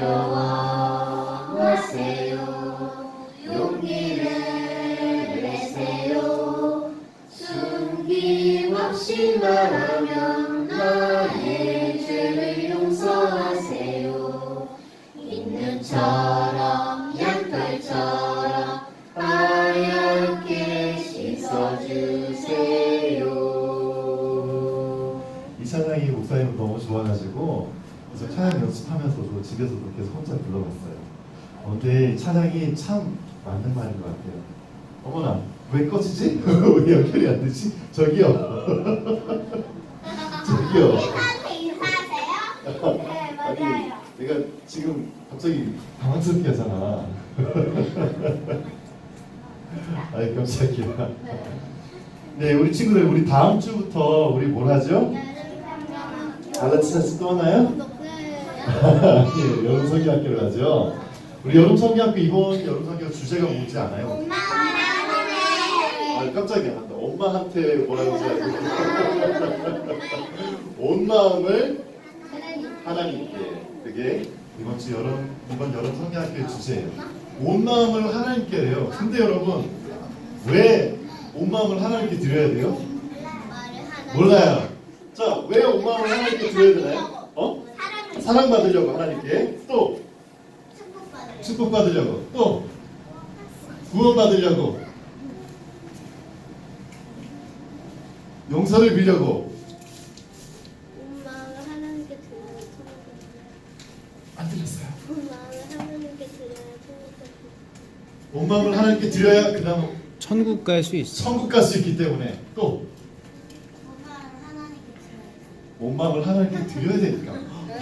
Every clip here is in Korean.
두려워하세요. 용기를 내세요. 숨김없이 말하 집에서도 계속 혼자 불러봤어요. 어, 근데 이 찬양이 참 맞는 말인 것 같아요. 어머나 왜 꺼지지? 왜 연결이 안 되지? 저기요. 저기요. 인사하세요? 네 맞아요. 내가 지금 갑자기 당황스럽게 하잖아. 아이 깜짝이야. 네, 우리 친구들 우리 다음 주부터 우리 뭘 하죠? 알라치나스 또 하나요? 예, 여름 성경학교를 가죠. 우리 여름 성경학교 이번 여름 성경 주제가 뭔지 아나요? 아 깜짝이야. 나 엄마한테 뭐라고 하지 알고. 온 마음을 하나님께. 그게 이번 주 여름 이번 여름 성경학교의 주제예요. 온 마음을 하나님께래요. 근데 여러분 왜 온 마음을 하나님께 드려야 돼요? 몰라요. 자, 왜 온 마음을 하나님께 드려야 되나요? 사랑받으려고 하나님께. 또? 축복받으려고. 또? 구원받으려고. 용서를 빌려고. 안 들렸어요. 온 마음을 하나님께 드려야 그 다음 천국 갈 수 있어. 천국 갈 수 있기 때문에. 또? 온 마음을 하나님께 드려야 되니까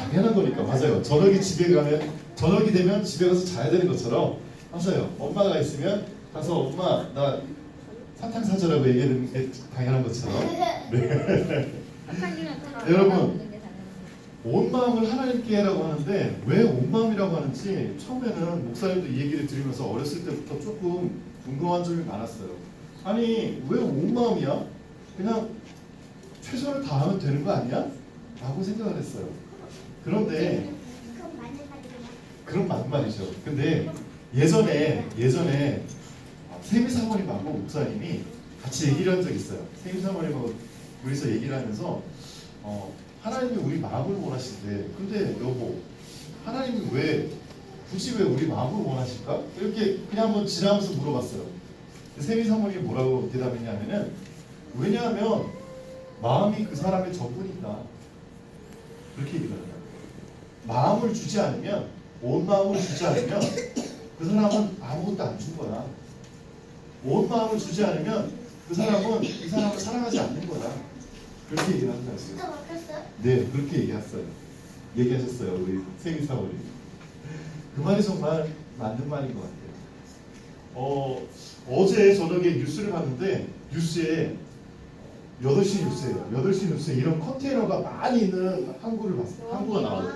당연한 거니까 맞아요. 저녁에 집에 가면 저녁이 되면 집에 가서 자야 되는 것처럼 맞아요. 엄마가 있으면 가서 엄마 나 사탕 사줘라고 얘기하는 게 당연한 것처럼 네. 여러분 온 마음을 하나님께라고 하는데 왜 온 마음이라고 하는지 처음에는 목사님도 이 얘기를 들으면서 어렸을 때부터 조금 궁금한 점이 많았어요. 아니 왜 온 마음이야? 그냥 최선을 다하면 되는 거 아니야? 라고 생각을 했어요. 그런데 말이구나. 그런 맞는 말이죠. 근데 예전에 예전에 세미 사모님하고 목사님이 같이 얘기를 한 적이 있어요. 세미 사모님하고 둘이서 얘기를 하면서 어, 하나님이 우리 마음을 원하신대. 근데 여보, 하나님이 왜 굳이 왜 우리 마음을 원하실까? 이렇게 그냥 한번 지나면서 물어봤어요. 세미 사모님이 뭐라고 대답했냐면은 왜냐하면 마음이 그 사람의 전부니까 그렇게 얘기를 해요. 마음을 주지 않으면 온 마음을 주지 않으면 그 사람은 아무것도 안 준 거야. 온 마음을 주지 않으면 그 사람은 이 사람을 사랑하지 않는 거야. 그렇게 얘기를 거였어요. 진짜 바뀌었어요? 네, 그렇게 얘기했어요. 얘기하셨어요, 우리 세미 사모님. 그 말이 정말 맞는 말인 것 같아요. 어, 어제 저녁에 뉴스를 봤는데 뉴스에 8시 뉴스예요. 8시 뉴스에 이런 컨테이너가 많이 있는 항구를 봤어요. 항구가 나와요.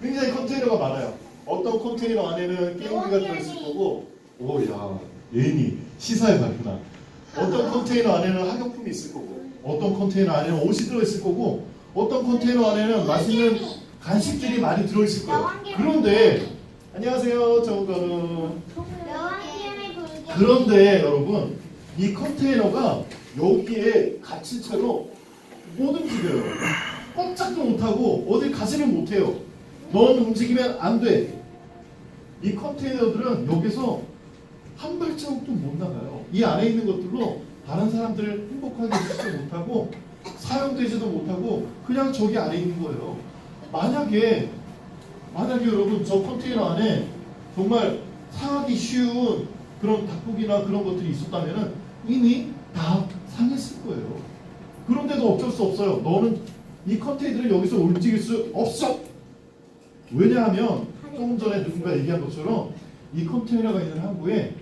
굉장히 컨테이너가 많아요. 어떤 컨테이너 안에는 게임기가 들어있을 거고, 오, 야, 예인이 시사에 밝구나. 어떤 컨테이너 안에는 학용품이 있을 거고, 어떤 컨테이너 안에는 옷이 들어있을 거고, 어떤 컨테이너 안에는 맛있는 간식들이 많이 들어있을 거예요. 그런데, 안녕하세요, 불교. 그런데 여러분, 이 컨테이너가 여기에 갇힌 채로 못 움직여요. 꼼짝도 못하고 어딜 가지를 못해요. 넌 움직이면 안 돼. 이 컨테이너들은 여기서 한 발자국도 못 나가요. 이 안에 있는 것들로 다른 사람들을 행복하게 해주지도 못하고 사용되지도 못하고 그냥 저기 안에 있는 거예요. 만약에 만약에 여러분 저 컨테이너 안에 정말 상하기 쉬운 그런 닭고기나 그런 것들이 있었다면은 이미 다상 했을 거예요. 그런데도 어쩔 수 없어요. 너는 이 컨테이너를 여기서 움직일 수 없어. 왜냐하면 조금 전에 누군가 얘기한 것처럼 이 컨테이너가 있는 항구에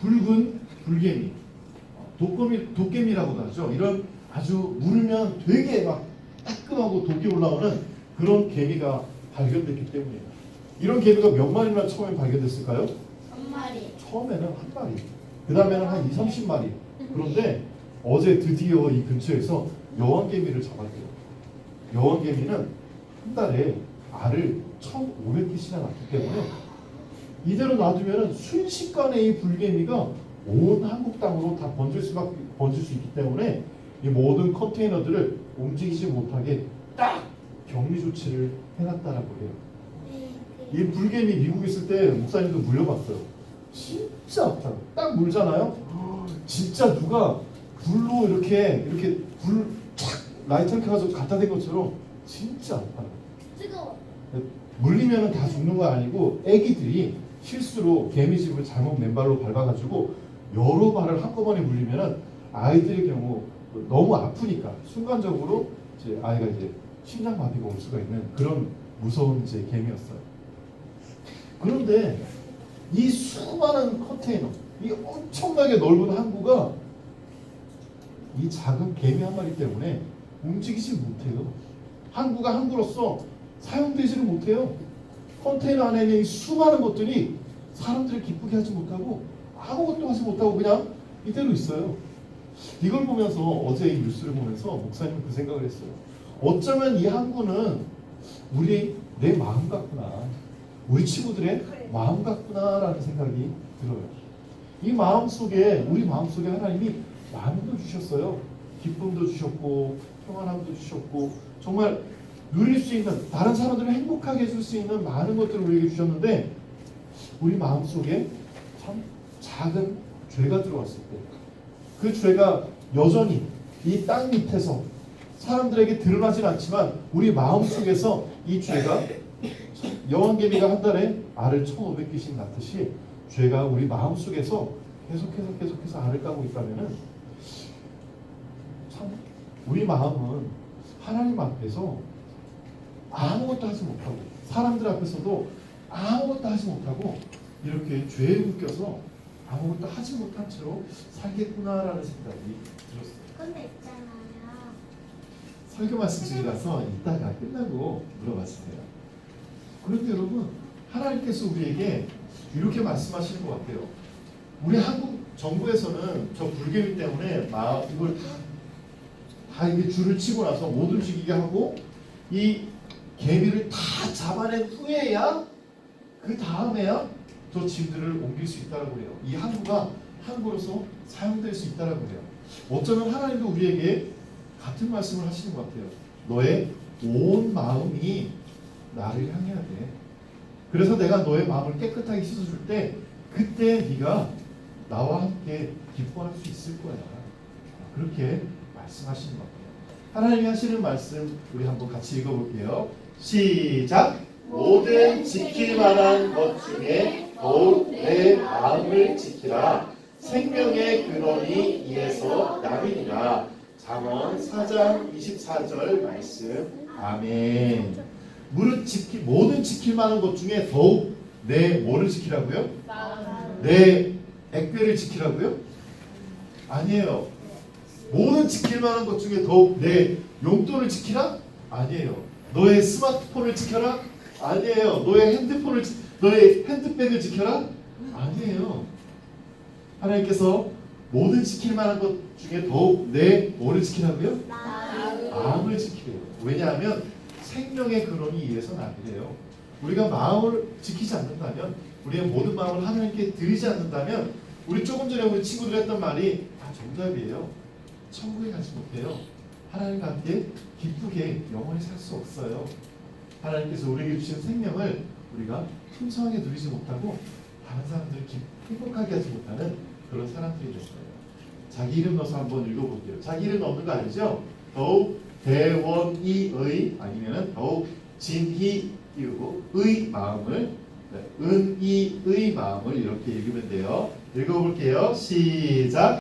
붉은 불개미, 독거미, 도깨미라고도 하죠. 이런 아주 물면 되게 막 따끔하고 독이 올라오는 그런 개미가 발견됐기 때문이에요. 이런 개미가 몇 마리나 처음에 발견됐을까요? 한 마리. 처음에는 한 마리, 그 다음에는 한 2, 30마리. 그런데 어제 드디어 이 근처에서 여왕개미를 잡았대요. 여왕개미는 한 달에 알을 1,500개씩이나 낳기 때문에 이대로 놔두면 순식간에 이 불개미가 온 한국 땅으로 다 번질 수밖에 번질 수 있기 때문에 이 모든 컨테이너들을 움직이지 못하게 딱 격리 조치를 해놨다라고 해요. 네, 이 불개미 미국에 있을 때 목사님도 물려봤어요. 진짜 아파요. 딱 물잖아요. 진짜 누가 불로 이렇게 이렇게 불착 라이터를 켜가지고 갖다 댄 것처럼 진짜 아파요. 뜨거워. 물리면 다 죽는 거 아니고 애기들이 실수로 개미집을 잘못 맨발로 밟아가지고 여러 발을 한꺼번에 물리면은 아이들의 경우 너무 아프니까 순간적으로 이제 아이가 이제 심장마비가 올 수가 있는 그런 무서운 이제 개미였어요. 그런데 이 수많은 컨테이너, 이 엄청나게 넓은 항구가 이 작은 개미 한 마리 때문에 움직이지 못해요. 항구가 항구로서 사용되지를 못해요. 컨테이너 안에 있는 이 수많은 것들이 사람들을 기쁘게 하지 못하고 아무것도 하지 못하고 그냥 이대로 있어요. 이걸 보면서 어제 이 뉴스를 보면서 목사님은 그 생각을 했어요. 어쩌면 이 항구는 우리 내 마음 같구나. 우리 친구들의 마음 같구나라는 생각이 들어요. 이 마음 속에 우리 마음 속에 하나님이 마음도 주셨어요. 기쁨도 주셨고 평안함도 주셨고 정말 누릴 수 있는 다른 사람들을 행복하게 해줄 수 있는 많은 것들을 우리에게 주셨는데 우리 마음 속에 참 작은 죄가 들어왔을 때 그 죄가 여전히 이 땅 밑에서 사람들에게 드러나진 않지만 우리 마음 속에서 이 죄가 여왕개미가 한 달에 알을 1,500개씩 낳듯이 죄가 우리 마음 속에서 계속해서 계속해서 알을 까고 있다면은 참 우리 마음은 하나님 앞에서 아무것도 하지 못하고 사람들 앞에서도 아무것도 하지 못하고 이렇게 죄에 묶여서 아무것도 하지 못한 채로 살겠구나라는 생각이 들었어요. 근데 있잖아요. 설교 말씀 중이라서 이따가 끝나고 물어봤어요. 그런데 여러분 하나님께서 우리에게 이렇게 말씀하시는 것 같아요. 우리 한국 정부에서는 저 불개미 때문에 막 이걸 다, 다 이게 줄을 치고 나서 못 움직이게 하고 이 개미를 다 잡아낸 후에야 그 다음에야 저 짐들을 옮길 수 있다고 해요. 이 항구가 항구로서 사용될 수 있다고 해요. 어쩌면 하나님도 우리에게 같은 말씀을 하시는 것 같아요. 너의 온 마음이 나를 향해야 돼. 그래서 내가 너의 마음을 깨끗하게 씻어줄 때 그때 네가 나와 함께 기뻐할 수 있을 거야. 그렇게 말씀하시는 것 같아요. 하나님이 하시는 말씀 우리 한번 같이 읽어볼게요. 시작. 모든 지킬 만한 것 중에 더욱 내 마음을 지키라. 생명의 근원이 이에서 남이니라. 잠언 4장 24절 말씀. 아멘. 무릇 지키 모든 지킬 만한 것 중에 더욱 내 뭐를 지키라고요? 내 액배를 지키라고요? 아니에요. 모든 지킬 만한 것 중에 더욱 내 용돈을 지키라? 아니에요. 너의 스마트폰을 지켜라? 아니에요. 너의 핸드폰을 지- 너의 핸드백을 지켜라? 아니에요. 하나님께서 모든 지킬 만한 것 중에 더욱 내 뭐를 지키라고요? 마음을 지키래요. 왜냐하면 생명의 근원이 이에서 나기래요. 우리가 마음을 지키지 않는다면 우리의 모든 마음을 하나님께 드리지 않는다면 우리 조금 전에 우리 친구들 했던 말이 다 정답이에요. 천국에 가지 못해요. 하나님과 함께 기쁘게 영원히 살 수 없어요. 하나님께서 우리에게 주신 생명을 우리가 풍성하게 누리지 못하고 다른 사람들을 기- 행복하게 하지 못하는 그런 사람들이 됐어요. 자기 이름 넣어서 한번 읽어볼게요. 자기 이름 넣는 거 알죠? 더욱 대원이의 아니면은 더욱 진희 띄우고 의 마음을 네, 은이의 마음을 이렇게 읽으면 돼요. 읽어볼게요. 시작.